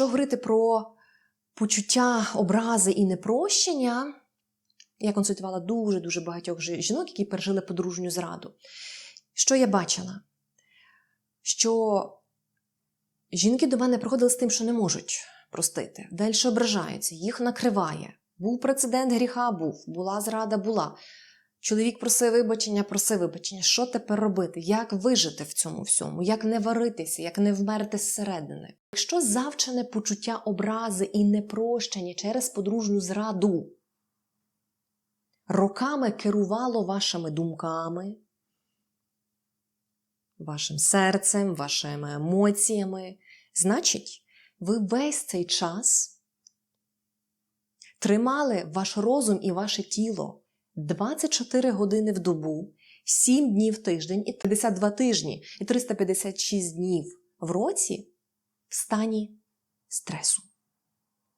Якщо говорити про почуття образи і непрощення, я консультувала дуже-дуже багатьох жінок, які пережили подружню зраду. Що я бачила? Що жінки до мене приходили з тим, що не можуть простити, далі ображаються, їх накриває. Був прецедент гріха, був, була зрада, була. Чоловік просив вибачення, просив вибачення. Що тепер робити? Як вижити в цьому всьому? Як не варитися, як не вмерти зсередини? Якщо завчене почуття образи і непрощення через подружню зраду роками керувало вашими думками, вашим серцем, вашими емоціями, значить, ви весь цей час тримали ваш розум і ваше тіло 24 години в добу, 7 днів в тиждень, і 52 тижні, і 356 днів в році в стані стресу,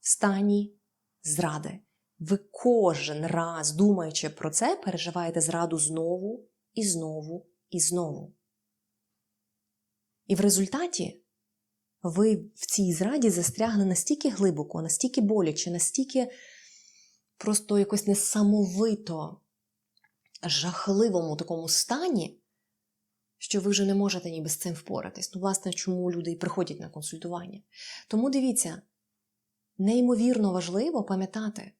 в стані зради. Ви кожен раз, думаючи про це, переживаєте зраду знову і знову і знову. І в результаті ви в цій зраді застрягли настільки глибоко, настільки боляче, настільки просто якось несамовито жахливому такому стані, що ви вже не можете ніби з цим впоратись. Ну, власне, чому люди і приходять на консультування. Тому дивіться, неймовірно важливо пам'ятати,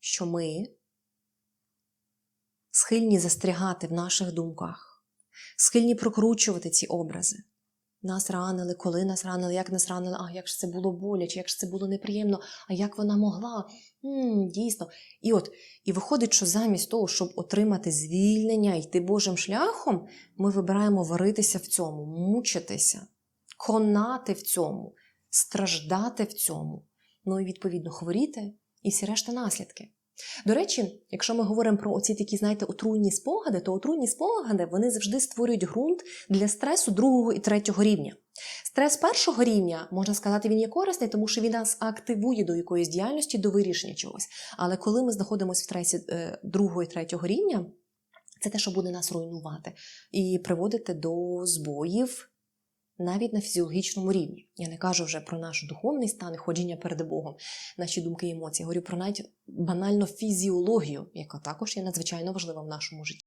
що ми схильні застрягати в наших думках, схильні прокручувати ці образи. Нас ранили, коли нас ранили, як нас ранили, а як ж це було боляче, як ж це було неприємно, а як вона могла? м дійсно. І от, і виходить, що замість того, щоб отримати звільнення, йти Божим шляхом, ми вибираємо варитися в цьому, мучитися, конати в цьому, страждати в цьому, ну і відповідно хворіти і всі решта наслідки. До речі, якщо ми говоримо про оці такі, знаєте, отруйні спогади, то отруйні спогади вони завжди створюють ґрунт для стресу другого і третього рівня. Стрес першого рівня, можна сказати, він є корисний, тому що він нас активує до якоїсь діяльності, до вирішення чогось. Але коли ми знаходимося в стресі е, другого і третього рівня, це те, що буде нас руйнувати і приводити до збоїв навіть на фізіологічному рівні. Я не кажу вже про наш духовний стан ходіння перед Богом, наші думки і емоції. Я говорю про навіть банально фізіологію, яка також є надзвичайно важлива в нашому житті.